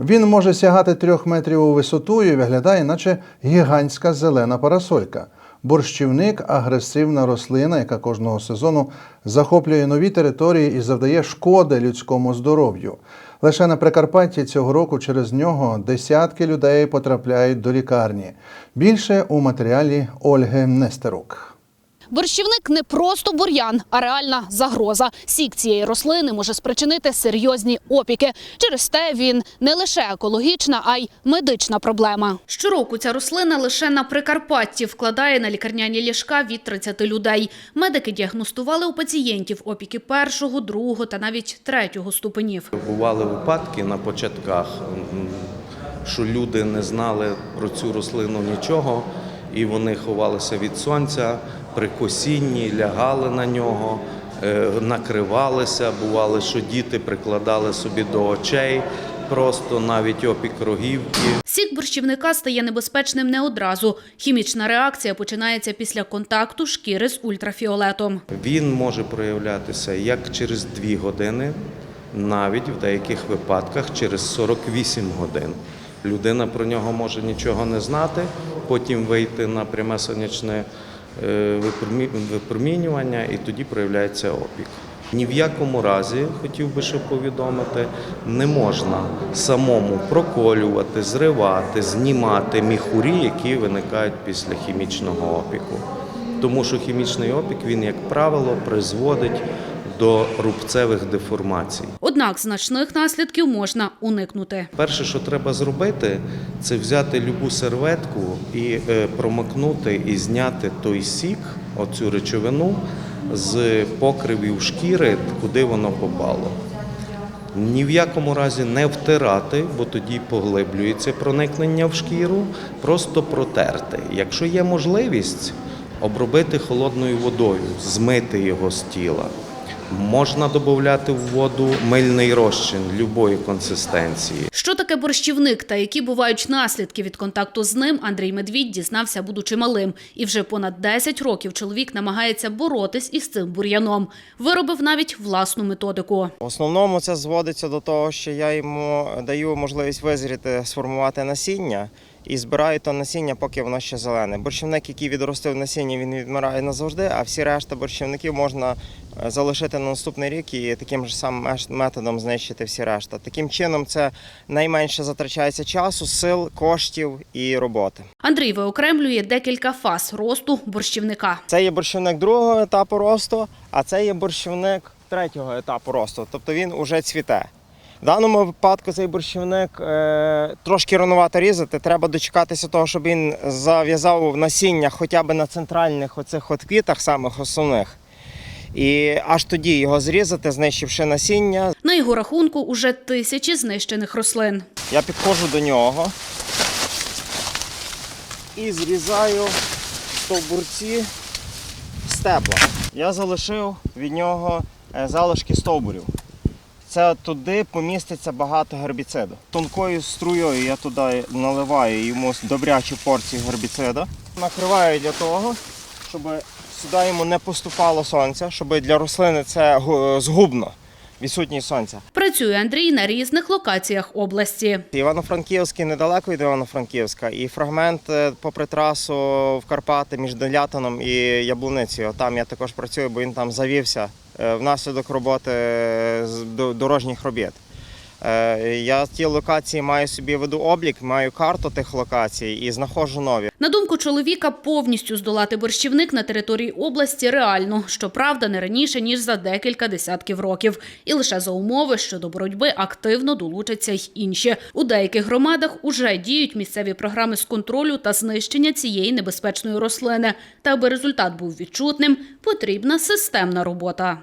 Він може сягати трьох метрів у висоту і виглядає, наче гігантська зелена парасолька. Борщівник агресивна рослина, яка кожного сезону захоплює нові території і завдає шкоди людському здоров'ю. Лише на Прикарпатті цього року через нього десятки людей потрапляють до лікарні. Більше у матеріалі Ольги Нестерук. Борщівник не просто бур'ян, а реальна загроза. Сік цієї рослини може спричинити серйозні опіки. Через те він не лише екологічна, а й медична проблема. Щороку ця рослина лише на Прикарпатті вкладає на лікарняні ліжка від 30 людей. Медики діагностували у пацієнтів опіки першого, другого та навіть третього ступенів. Бували випадки на початках, що люди не знали про цю рослину нічого, і вони ховалися від сонця при косінні, лягали на нього, е, накривалися. Бували, що діти прикладали собі до очей, просто навіть опік рогівки. Сік борщівника стає небезпечним не одразу. Хімічна реакція починається після контакту шкіри з ультрафіолетом. Він може проявлятися як через 2 години, навіть в деяких випадках через 48 годин. Людина про нього може нічого не знати, потім вийти на пряме сонячне випромінювання і тоді проявляється опік. Ні в якому разі, хотів би ще повідомити, не можна самому проколювати, зривати, знімати міхурі, які виникають після хімічного опіку. Тому що хімічний опік, він, як правило, призводить до рубцевих деформацій. Однак значних наслідків можна уникнути. Перше, що треба зробити, це взяти любу серветку і е, промокнути і зняти той сік, оцю речовину з покривів шкіри, куди воно попало. Ні в якому разі не втирати, бо тоді поглиблюється проникнення в шкіру, просто протерти. Якщо є можливість, обробити холодною водою, змити його з тіла. Можна додати в воду мильний розчин любої консистенції. Що таке борщівник та які бувають наслідки від контакту з ним, Андрій Медвідь дізнався, будучи малим. І вже понад 10 років чоловік намагається боротись із цим бур'яном. Виробив навіть власну методику. В основному це зводиться до того, що я йому даю можливість визріти, сформувати насіння і збираю то насіння, поки воно ще зелене. Борщівник, який відростив насіння, він відмирає назавжди, а всі решта борщівників можна е, залишити на наступний рік і таким ж самим методом знищити всі решта. Таким чином, це найменше затрачається часу, сил, коштів і роботи. Андрій виокремлює декілька фаз росту борщівника. Це є борщівник другого етапу росту, а це є борщівник третього етапу росту. Тобто він уже цвіте. В даному випадку цей борщівник е, трошки ранувато різати. Треба дочекатися того, щоб він зав'язав насіння хоча б на центральних оцих от квітах, самих основних. І аж тоді його зрізати, знищивши насіння. На його рахунку уже тисячі знищених рослин. Я підходжу до нього і зрізаю стовбурці стебла. Я залишив від нього е, залишки стовбурів. Це туди поміститься багато гербіциду. Тонкою струєю я туди наливаю йому добрячу порцію гербіциду. Накриваю для того, щоб сюди йому не поступало сонця, щоб для рослини це гу- згубно, відсутність сонця. Працює Андрій на різних локаціях області. Івано-Франківський недалеко від Івано-Франківська, і фрагмент е, попри трасу в Карпати між Делятином і Яблуницею. Там я також працюю, бо він там завівся е, внаслідок роботи з дорожніх робіт. Е, Я ті локації маю собі веду облік, маю карту тих локацій і знаходжу нові. На думку чоловіка, повністю здолати борщівник на території області реально, щоправда, не раніше ніж за декілька десятків років, і лише за умови, що до боротьби активно долучаться й інші. У деяких громадах уже діють місцеві програми з контролю та знищення цієї небезпечної рослини. Та аби результат був відчутним, потрібна системна робота.